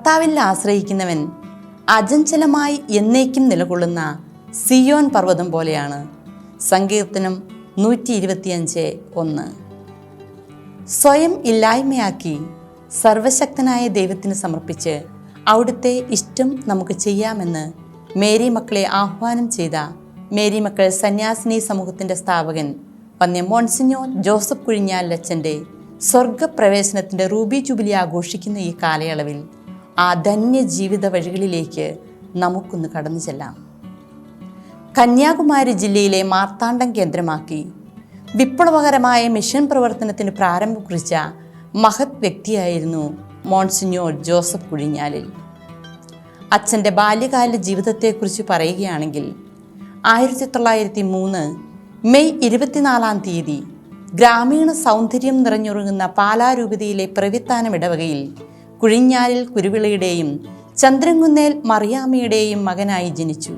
കർത്താവിൽ ആശ്രയിക്കുന്നവൻ അജഞ്ചലമായി എന്നേക്കും നിലകൊള്ളുന്ന സിയോൻ പർവതം പോലെയാണ്. സങ്കീർത്തനം നൂറ്റി ഇരുപത്തിയഞ്ച് ഒന്ന്. സ്വയം ഇല്ലായ്മയാക്കി സർവശക്തനായ ദൈവത്തിന് സമർപ്പിച്ച് അവിടുത്തെ ഇഷ്ടം നമുക്ക് ചെയ്യാമെന്ന് മേരി മക്കളെ ആഹ്വാനം ചെയ്ത മേരി മക്കൾ സന്യാസിനി സമൂഹത്തിന്റെ സ്ഥാപകൻ വന്യ മോൺസിഞ്ഞോ ജോസഫ് കുഴിഞ്ഞാൽ ലച്ചന്റെ സ്വർഗപ്രവേശനത്തിന്റെ റൂബി ജൂബിലി ആഘോഷിക്കുന്ന ഈ കാലയളവിൽ ആ ധന്യ ജീവിത വഴികളിലേക്ക് നമുക്കൊന്ന് കടന്നു ചെല്ലാം. കന്യാകുമാരി ജില്ലയിലെ മാർത്താണ്ഡം കേന്ദ്രമാക്കി വിപ്ലവകരമായ മിഷൻ പ്രവർത്തനത്തിന് പ്രാരംഭം കുറിച്ച മഹത് വ്യക്തിയായിരുന്നു മോൺസിഞ്ഞോർ ജോസഫ് കുഴിഞ്ഞാലിൽ. അച്ഛന്റെ ബാല്യകാല ജീവിതത്തെക്കുറിച്ച് പറയുകയാണെങ്കിൽ ആയിരത്തി തൊള്ളായിരത്തി മൂന്ന് മെയ് ഇരുപത്തിനാലാം തീയതി ഗ്രാമീണ സൗന്ദര്യം നിറഞ്ഞൊരുങ്ങുന്ന പാലാരൂപതയിലെ പ്രവിത്താനം ഇടവകയിൽ കുഴിഞ്ഞാലിൽ കുരുവിളയുടെയും ചന്ദ്രൻകുന്നേൽ മറിയാമ്മയുടെയും മകനായി ജനിച്ചു.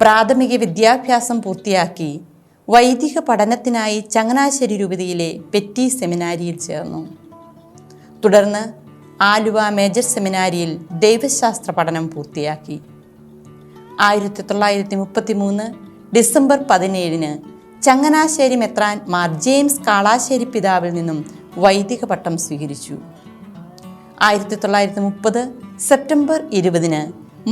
പ്രാഥമിക വിദ്യാഭ്യാസം പൂർത്തിയാക്കി വൈദിക പഠനത്തിനായി ചങ്ങനാശ്ശേരി രൂപതയിലെ പെറ്റി സെമിനാരിയിൽ ചേർന്നു. തുടർന്ന് ആലുവ മേജർ സെമിനാരിയിൽ ദൈവശാസ്ത്ര പഠനം പൂർത്തിയാക്കി. ആയിരത്തി തൊള്ളായിരത്തി മുപ്പത്തി മൂന്ന് ഡിസംബർ പതിനേഴിന് ചങ്ങനാശ്ശേരി മെത്രാൻ മാർ ജെയിംസ് കാളാശ്ശേരി പിതാവിൽ നിന്നും വൈദിക പട്ടം സ്വീകരിച്ചു. ആയിരത്തി തൊള്ളായിരത്തി മുപ്പത് സെപ്റ്റംബർ ഇരുപതിന്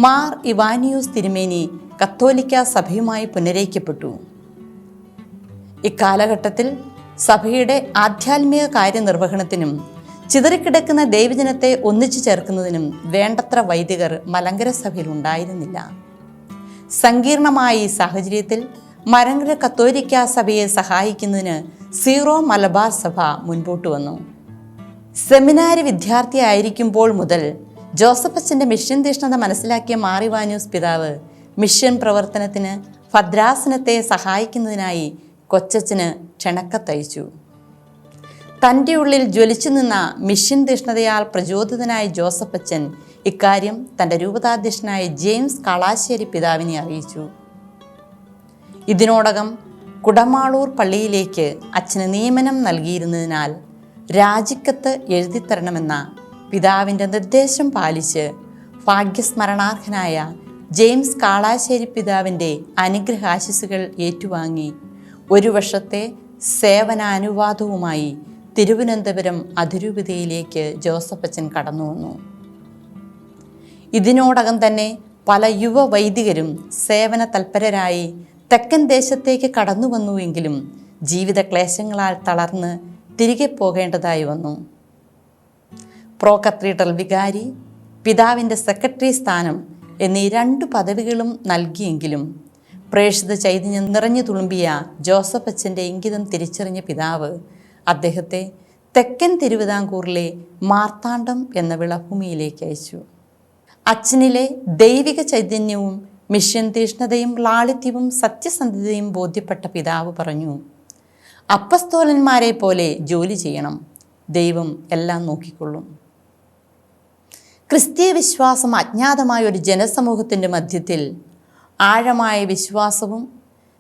മാർ ഇവാനിയോസ് തിരുമേനി കത്തോലിക്ക സഭയുമായി പുനരയിക്കപ്പെട്ടു ഇക്കാലഘട്ടത്തിൽ സഭയുടെ ആധ്യാത്മിക കാര്യനിർവഹണത്തിനും ചിതറിക്കിടക്കുന്ന ദൈവജനത്തെ ഒന്നിച്ചു ചേർക്കുന്നതിനും വേണ്ടത്ര വൈദികർ മലങ്കര സഭയിൽ ഉണ്ടായിരുന്നില്ല. സങ്കീർണമായ ഈ സാഹചര്യത്തിൽ മരങ്ങര കത്തോലിക്ക സഭയെ സഹായിക്കുന്നതിന് സീറോ മലബാർ സഭ മുൻപോട്ട് വന്നു. സെമിനാരി വിദ്യാർത്ഥിയായിരിക്കുമ്പോൾ മുതൽ ജോസഫ് അച്ഛന്റെ മിഷൻ തീഷ്ണത മനസ്സിലാക്കിയ മാറിവാന്യൂസ് പിതാവ് മിഷൻ പ്രവർത്തനത്തിന് ഭദ്രാസനത്തെ സഹായിക്കുന്നതിനായി കൊച്ചച്ഛന് ക്ഷണക്കത്തയച്ചു. തന്റെ ഉള്ളിൽ ജ്വലിച്ചു നിന്ന മിഷൻ തീഷ്ണതയാൽ പ്രചോദിതനായ ജോസഫ് അച്ഛൻ ഇക്കാര്യം തന്റെ രൂപതാധ്യക്ഷനായ ജെയിംസ് കളാശ്ശേരി പിതാവിനെ അറിയിച്ചു. ഇതിനോടകം കുടമാളൂർ പള്ളിയിലേക്ക് അച്ഛന് നിയമനം നൽകിയിരുന്നതിനാൽ രാജിക്കത്ത് എഴുതിത്തരണമെന്ന പിതാവിന്റെ നിർദ്ദേശം പാലിച്ച് ഭാഗ്യസ്മരണാർഹനായ ജെയിംസ് കാളാശ്ശേരി പിതാവിന്റെ അനുഗ്രഹാശിസുകൾ ഏറ്റുവാങ്ങി ഒരു വർഷത്തെ സേവനാനുവാദവുമായി തിരുവനന്തപുരം അതിരൂപതയിലേക്ക് ജോസഫ് കടന്നു വന്നു. ഇതിനോടകം തന്നെ പല യുവ വൈദികരും സേവന തൽപരരായി തെക്കൻ ദേശത്തേക്ക് കടന്നു വന്നുവെങ്കിലും ജീവിത ക്ലേശങ്ങളാൽ തളർന്ന് തിരികെ പോകേണ്ടതായി വന്നു. പ്രോ വികാരി പിതാവിന്റെ സെക്രട്ടറി സ്ഥാനം എന്നീ രണ്ട് പദവികളും നൽകിയെങ്കിലും പ്രേക്ഷിത ചൈതന്യം നിറഞ്ഞു തുളുമ്പിയ ജോസഫ് അച്ഛന്റെ ഇംഗിതം തിരിച്ചറിഞ്ഞ പിതാവ് അദ്ദേഹത്തെ തെക്കൻ തിരുവിതാംകൂറിലെ മാർത്താണ്ഡം എന്ന വിളഭൂമിയിലേക്ക് അയച്ചു. അച്ഛനിലെ ദൈവിക ചൈതന്യവും മിഷ്യൻ തീഷ്ണതയും ലാളിത്യവും സത്യസന്ധതയും ബോധ്യപ്പെട്ട പിതാവ് പറഞ്ഞു. അപ്പസ്തോലന്മാരെ പോലെ ജോലി ചെയ്യണം. ദൈവം എല്ലാം നോക്കിക്കൊള്ളും. ക്രിസ്തീയ വിശ്വാസം അജ്ഞാതമായ ഒരു ജനസമൂഹത്തിന്റെ മധ്യത്തിൽ ആഴമായ വിശ്വാസവും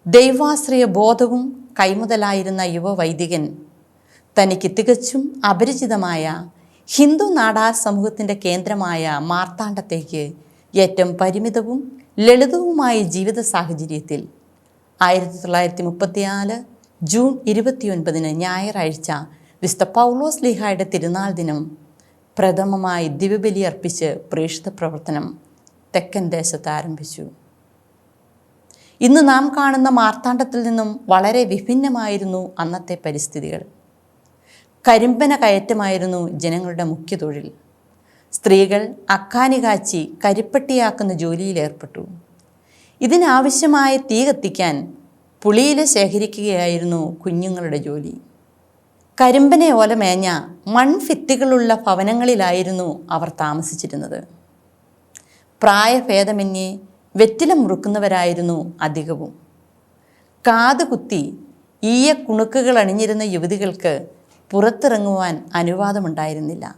ദൈവാശ്രയ ബോധവും കൈമുതലായിരുന്ന യുവ വൈദികൻ തനിക്ക് തികച്ചും അപരിചിതമായ ഹിന്ദു നാടാർ സമൂഹത്തിന്റെ കേന്ദ്രമായ മാർത്താണ്ഡത്തേക്ക് ഏറ്റവും പരിമിതവും ലളിതവുമായ ജീവിത സാഹചര്യത്തിൽ ആയിരത്തി തൊള്ളായിരത്തി മുപ്പത്തിനാല് ജൂൺ ഇരുപത്തിയൊൻപതിന് ഞായറാഴ്ച വിസ്ത പൗലോസ് ലീഹായുടെ തിരുനാൾ ദിനം പ്രഥമമായി ദിവ്യബലി അർപ്പിച്ച് പ്രേക്ഷിത പ്രവർത്തനം തെക്കൻ ദേശത്ത് ആരംഭിച്ചു. ഇന്ന് നാം കാണുന്ന മാർത്താണ്ഡത്തിൽ നിന്നും വളരെ വിഭിന്നമായിരുന്നു അന്നത്തെ പരിസ്ഥിതികൾ. കരിമ്പന കയറ്റമായിരുന്നു ജനങ്ങളുടെ മുഖ്യ തൊഴിൽ സ്ത്രീകൾ അക്കാനി കാച്ചി കരിപ്പട്ടിയാക്കുന്ന ജോലിയിലേർപ്പെട്ടു ഇതിനാവശ്യമായ തീ കത്തിക്കാൻ പുളിയില ശേഖരിക്കുകയായിരുന്നു കുഞ്ഞുങ്ങളുടെ ജോലി. കരിമ്പനെ ഓല മേഞ്ഞ മൺഭിത്തികളുള്ള ഭവനങ്ങളിലായിരുന്നു അവർ താമസിച്ചിരുന്നത്. പ്രായഭേദമന്യേ വെറ്റില മുറുക്കുന്നവരായിരുന്നു അധികവും. കാതുകുത്തി ഈയ കുണുക്കുകൾ അണിഞ്ഞിരുന്ന യുവതികൾക്ക് പുറത്തിറങ്ങുവാൻ അനുവാദമുണ്ടായിരുന്നില്ല.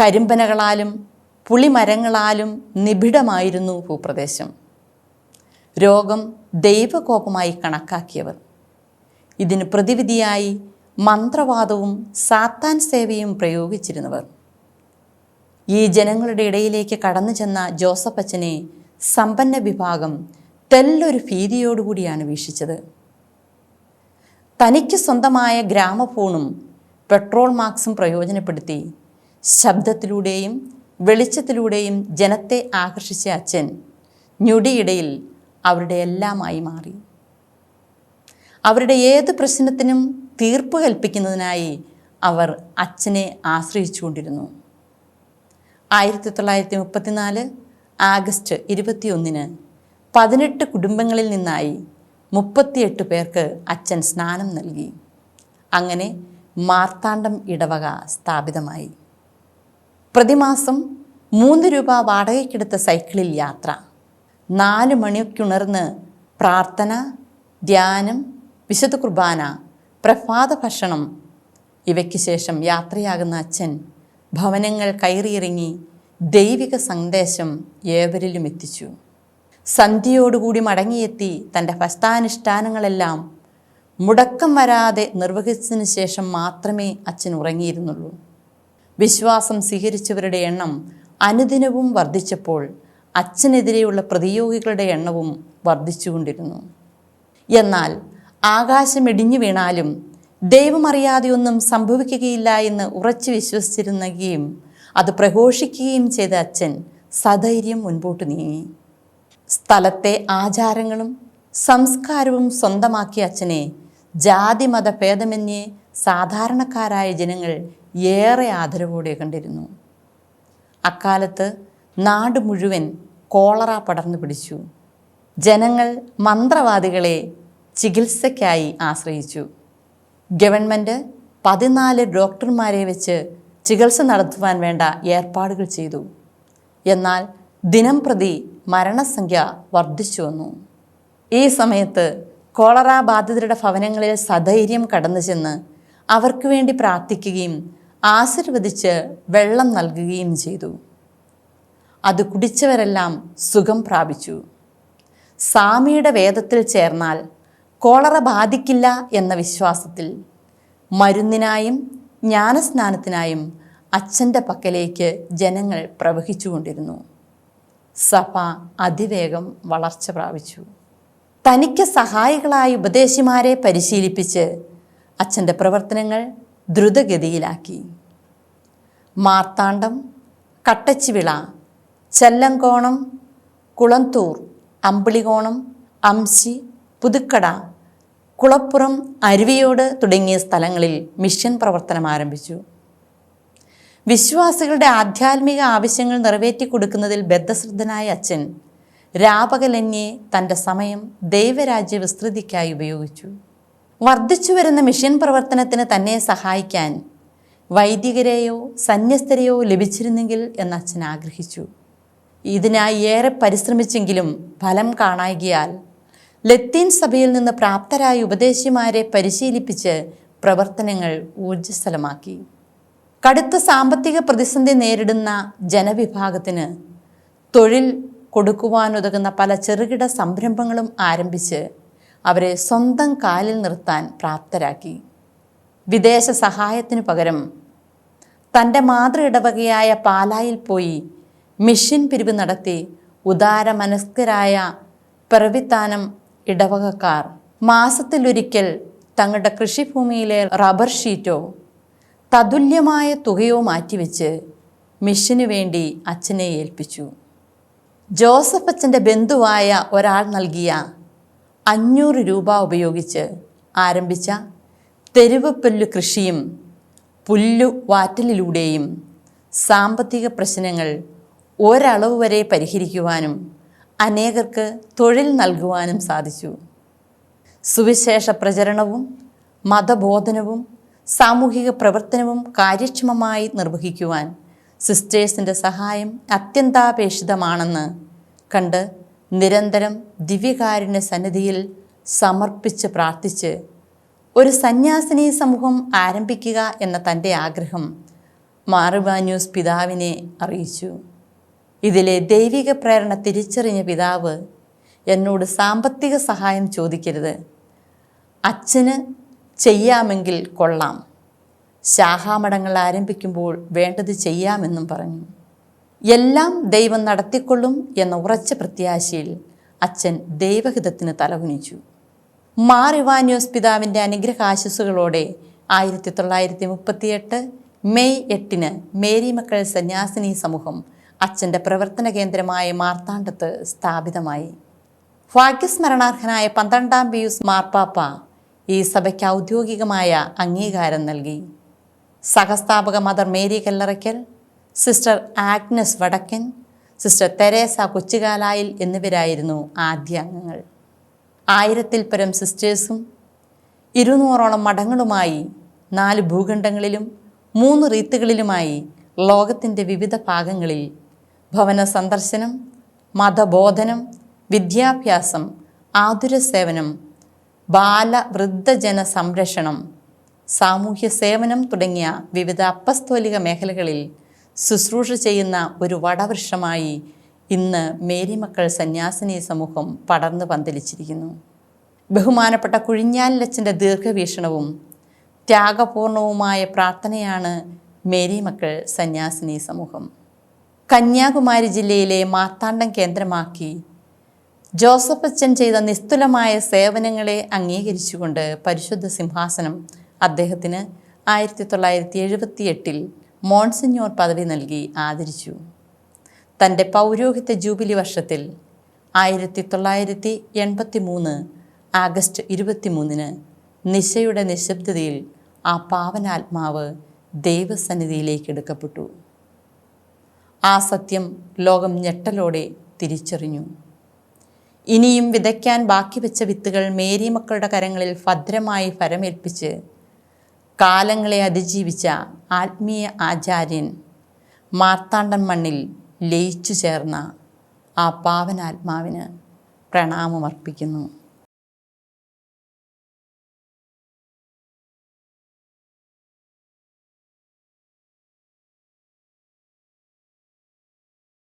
കരിമ്പനകളാലും പുളിമരങ്ങളാലും നിബിഡമായിരുന്നു ഭൂപ്രദേശം. രോഗം ദൈവകോപമായി കണക്കാക്കിയവർ. ഇതിന് പ്രതിവിധിയായി മന്ത്രവാദവും സാത്താൻ സേവയും പ്രയോഗിച്ചിരുന്നവർ. ഈ ജനങ്ങളുടെ ഇടയിലേക്ക് കടന്നു ചെന്ന ജോസഫ് സമ്പന്ന വിഭാഗം തെല്ലൊരു ഭീതിയോടുകൂടിയാണ് വീക്ഷിച്ചത്. തനിക്ക് സ്വന്തമായ ഗ്രാമഫോണും പെട്രോൾ മാർക്സും പ്രയോജനപ്പെടുത്തി ശബ്ദത്തിലൂടെയും വെളിച്ചത്തിലൂടെയും ജനത്തെ ആകർഷിച്ച അച്ഛൻ ഞൊടിയിടയിൽ അവരുടെ എല്ലാമായി മാറി. അവരുടെ ഏത് പ്രശ്നത്തിനും തീർപ്പ് കൽപ്പിക്കുന്നതിനായി അവർ അച്ഛനെ ആശ്രയിച്ചുകൊണ്ടിരുന്നു. ആയിരത്തി തൊള്ളായിരത്തി മുപ്പത്തിനാല് ആഗസ്റ്റ് ഇരുപത്തിയൊന്നിന് പതിനെട്ട് കുടുംബങ്ങളിൽ നിന്നായി മുപ്പത്തിയെട്ട് പേർക്ക് അച്ഛൻ സ്നാനം നൽകി. അങ്ങനെ മാർത്താണ്ഡം ഇടവക സ്ഥാപിതമായി. പ്രതിമാസം മൂന്ന് രൂപ വാടകയ്ക്കെടുത്ത സൈക്കിളിൽ യാത്ര. നാല് മണിക്കുണർന്ന് പ്രാർത്ഥന ധ്യാനം വിശുദ്ധ കുർബാന പ്രഭാത ഭക്ഷണം. ഇവയ്ക്ക് ശേഷം യാത്രയാകുന്ന അച്ഛൻ ഭവനങ്ങൾ കയറിയിറങ്ങി ദൈവിക സന്ദേശം ഏവരിലും എത്തിച്ചു. സന്ധ്യയോടുകൂടി മടങ്ങിയെത്തി തന്റെ ഭസ്താനുഷ്ഠാനങ്ങളെല്ലാം മുടക്കം വരാതെ നിർവഹിച്ചതിന് ശേഷം മാത്രമേ അച്ഛൻ ഉറങ്ങിയിരുന്നുള്ളൂ. വിശ്വാസം സ്വീകരിച്ചവരുടെ എണ്ണം അനുദിനവും വർദ്ധിച്ചപ്പോൾ അച്ഛനെതിരെയുള്ള പ്രതിയോഗികളുടെ എണ്ണവും വർദ്ധിച്ചുകൊണ്ടിരുന്നു. എന്നാൽ ആകാശം ഇടിഞ്ഞു വീണാലും ദൈവമറിയാതെയൊന്നും സംഭവിക്കുകയില്ല എന്ന് ഉറച്ചു വിശ്വസിച്ചിരുന്നുകയും അത് പ്രഘോഷിക്കുകയും ചെയ്ത അച്ഛൻ സധൈര്യം മുൻപോട്ട് നീങ്ങി. സ്ഥലത്തെ ആചാരങ്ങളും സംസ്കാരവും സ്വന്തമാക്കിയ അച്ഛനെ ജാതി മത ഭേദമന്യേ സാധാരണക്കാരായ ജനങ്ങൾ ഏറെ ആദരവോടെ കണ്ടിരുന്നു. അക്കാലത്ത് നാട് മുഴുവൻ കോളറ പടർന്നു പിടിച്ചു. ജനങ്ങൾ മന്ത്രവാദികളെ ചികിത്സയ്ക്കായി ആശ്രയിച്ചു. ഗവൺമെന്റ് പതിനാല് ഡോക്ടർമാരെ വെച്ച് ചികിത്സ നടത്തുവാൻ വേണ്ട ഏർപ്പാടുകൾ ചെയ്തു. എന്നാൽ ദിനം പ്രതി മരണസംഖ്യ വർദ്ധിച്ചു വന്നു. ഈ സമയത്ത് കോളറ ബാധിതരുടെ ഭവനങ്ങളിൽ സധൈര്യം കടന്നു ചെന്ന് അവർക്ക് വേണ്ടി പ്രാർത്ഥിക്കുകയും ആശീർവദിച്ച് വെള്ളം നൽകുകയും ചെയ്തു. അത് കുടിച്ചവരെല്ലാം സുഖം പ്രാപിച്ചു. സാമിയുടെ വേദത്തിൽ ചേർന്നാൽ കോളറ ബാധിക്കില്ല എന്ന വിശ്വാസത്തിൽ മരുന്നിനായും ജ്ഞാനസ്നാനത്തിനായും അച്ഛന്റെ പക്കലേക്ക് ജനങ്ങൾ പ്രവഹിച്ചുകൊണ്ടിരുന്നു. സഭ അതിവേഗം വളർച്ച പ്രാപിച്ചു. തനിക്ക് സഹായികളായ ഉപദേശിമാരെ പരിശീലിപ്പിച്ച് അച്ഛന്റെ പ്രവർത്തനങ്ങൾ ദ്രുതഗതിയിലാക്കി. മാർത്താണ്ഡം കട്ടച്ചിവിള ചെല്ലങ്കോണം കുളന്തൂർ അമ്പിളികോണം അംശി പുതുക്കട കുളപ്പുറം അരുവിയോട് തുടങ്ങിയ സ്ഥലങ്ങളിൽ മിഷൻ പ്രവർത്തനം ആരംഭിച്ചു. വിശ്വാസികളുടെ ആധ്യാത്മിക ആവശ്യങ്ങൾ നിറവേറ്റി കൊടുക്കുന്നതിൽ ബദ്ധശ്രദ്ധനായ അച്ഛൻ രാപകലന്യെ തന്റെ സമയം ദൈവരാജ്യ വിസ്തൃതിക്കായി ഉപയോഗിച്ചു. വർദ്ധിച്ചു വരുന്ന മിഷൻ പ്രവർത്തനത്തിന് തന്നെ സഹായിക്കാൻ വൈദികരെയോ സന്യസ്തരെയോ ലഭിച്ചിരുന്നെങ്കിൽ എന്ന് അച്ഛൻ ആഗ്രഹിച്ചു. ഇതിനായി ഏറെ പരിശ്രമിച്ചെങ്കിലും ഫലം കാണായികയാൽ ലത്തീൻ സഭയിൽ നിന്ന് പ്രാപ്തരായ ഉപദേശിമാരെ പരിശീലിപ്പിച്ച് പ്രവർത്തനങ്ങൾ ഊർജസ്വലമാക്കി. കടുത്ത സാമ്പത്തിക പ്രതിസന്ധി നേരിടുന്ന ജനവിഭാഗത്തിന് തൊഴിൽ കൊടുക്കുവാനുതകുന്ന പല ചെറുകിട സംരംഭങ്ങളും ആരംഭിച്ച് അവരെ സ്വന്തം കാലിൽ നിർത്താൻ പ്രാപ്തരാക്കി. വിദേശ സഹായത്തിനു പകരം തന്റെ മാതൃ ഇടവകയായ പാലായിൽ പോയി മിഷൻ പിരിവ് നടത്തി ഉദാരമനസ്കരായ പ്രവിത്താനം ഇടവകക്കാർ. മാസത്തിലൊരിക്കൽ തങ്ങളുടെ കൃഷിഭൂമിയിലെ റബ്ബർ ഷീറ്റോ തതുല്യമായ തുകയോ മാറ്റിവെച്ച് മിഷനു വേണ്ടി അച്ഛനെ ഏൽപ്പിച്ചു. ജോസഫ് അച്ഛന്റെ ബന്ധുവായ ഒരാൾ നൽകിയ അഞ്ഞൂറ് രൂപ ഉപയോഗിച്ച് ആരംഭിച്ച തെരുവ് പുല്ല് കൃഷിയും പുല്ലു വാറ്റലിലൂടെയും സാമ്പത്തിക പ്രശ്നങ്ങൾ ഒരളവ് വരെ പരിഹരിക്കുവാനും അനേകർക്ക് തൊഴിൽ നൽകുവാനും സാധിച്ചു. സുവിശേഷ പ്രചരണവും മതബോധനവും സാമൂഹിക പ്രവർത്തനവും കാര്യക്ഷമമായി നിർവഹിക്കുവാൻ സിസ്റ്റേഴ്സിന്റെ സഹായം അത്യന്താപേക്ഷിതമാണെന്ന് കണ്ട് നിരന്തരം ദിവ്യകാരുണ്യ സന്നിധിയിൽ സമർപ്പിച്ച് പ്രാർത്ഥിച്ച് ഒരു സന്യാസിനി സമൂഹം ആരംഭിക്കുക എന്ന തന്റെ ആഗ്രഹം മാറുവാന്യൂസ് പിതാവിനെ അറിയിച്ചു. ഇതിലെ ദൈവിക പ്രേരണ തിരിച്ചറിഞ്ഞ പിതാവ് എന്നോട് സാമ്പത്തിക സഹായം ചോദിക്കരുത്. അച്ഛന് ചെയ്യാമെങ്കിൽ കൊള്ളാം. ശാഖാമഠങ്ങൾ ആരംഭിക്കുമ്പോൾ വേണ്ടത് ചെയ്യാമെന്നും പറഞ്ഞു. എല്ലാം ദൈവം നടത്തിക്കൊള്ളും എന്ന ഉറച്ച പ്രത്യാശയിൽ അച്ഛൻ ദൈവഹിതത്തിന് തലകുനിച്ചു. മാർ ഇവാന്യോസ് പിതാവിന്റെ അനുഗ്രഹാശസ്സുകളോടെ ആയിരത്തി തൊള്ളായിരത്തി മുപ്പത്തിയെട്ട് മെയ് എട്ടിന് മേരി മക്കൾ സന്യാസിനി സമൂഹം അച്ഛന്റെ പ്രവർത്തന കേന്ദ്രമായ മാർത്താണ്ഡത്ത് സ്ഥാപിതമായി. ഭാഗ്യസ്മരണാർഹനായ പന്ത്രണ്ടാം പിയൂസ് മാർപ്പാപ്പ ഈ സഭയ്ക്ക് ഔദ്യോഗികമായ അംഗീകാരം നൽകി. സഹസ്ഥാപക mother Mary Kallarakkal sister Agnes Vadakkan sister Teresa Kochukalayil എന്നിവരായിരുന്നു ആദ്യ അംഗങ്ങൾ. ആയിരത്തിൽ പരം സിസ്റ്റേഴ്സും ഇരുന്നൂറോളം മഠങ്ങളുമായി നാല് ഭൂഖണ്ഡങ്ങളിലും മൂന്ന് റീത്തുകളിലുമായി ലോകത്തിന്റെ വിവിധ ഭാഗങ്ങളിൽ ഭവന സന്ദർശനം മതബോധനം വിദ്യാഭ്യാസം ആതുര സേവനം ബാല വൃദ്ധജന സംരക്ഷണം സാമൂഹ്യ സേവനം തുടങ്ങിയ വിവിധ അപ്പസ്തോലിക മേഖലകളിൽ ശുശ്രൂഷ ചെയ്യുന്ന ഒരു വടവൃക്ഷമായി ഇന്ന് മേരിമക്കൾ സന്യാസിനി സമൂഹം പടർന്നു പന്തലിച്ചിരിക്കുന്നു. ബഹുമാനപ്പെട്ട കുഴിഞ്ഞാലിലച്ചന്റെ ദീർഘവീക്ഷണവും ത്യാഗപൂർണവുമായ പ്രാർത്ഥനയാണ് മേരി മക്കൾ സന്യാസിനി സമൂഹം. കന്യാകുമാരി ജില്ലയിലെ മാർത്താണ്ഡം കേന്ദ്രമാക്കി. ജോസഫ് അച്ഛൻ ചെയ്ത നിസ്തുലമായ സേവനങ്ങളെ അംഗീകരിച്ചുകൊണ്ട് പരിശുദ്ധ സിംഹാസനം അദ്ദേഹത്തിന് ആയിരത്തി തൊള്ളായിരത്തി എഴുപത്തി എട്ടിൽ മോൺസിഞ്ഞോർ പദവി നൽകി ആദരിച്ചു. തന്റെ പൗരോഹിത്യ ജൂബിലി വർഷത്തിൽ ആയിരത്തി തൊള്ളായിരത്തി എൺപത്തി മൂന്ന് ആഗസ്റ്റ് ഇരുപത്തിമൂന്നിന് നിശയുടെ നിശബ്ദതയിൽ ആ പാവനാത്മാവ് ദൈവസന്നിധിയിലേക്ക് എടുക്കപ്പെട്ടു. ആ സത്യം ലോകം ഞെട്ടലോടെ തിരിച്ചറിഞ്ഞു. ഇനിയും വിതയ്ക്കാൻ ബാക്കി വെച്ച വിത്തുകൾ മേരി മക്കളുടെ കരങ്ങളിൽ ഭദ്രമായി ഫലമേൽപ്പിച്ച് കാലങ്ങളെ അതിജീവിച്ച ആത്മീയ ആചാര്യൻ മാർത്താണ്ഡൻ മണ്ണിൽ ലയിച്ചു ചേർന്ന ആ പാവനാത്മാവിന് പ്രണാമമർപ്പിക്കുന്നു.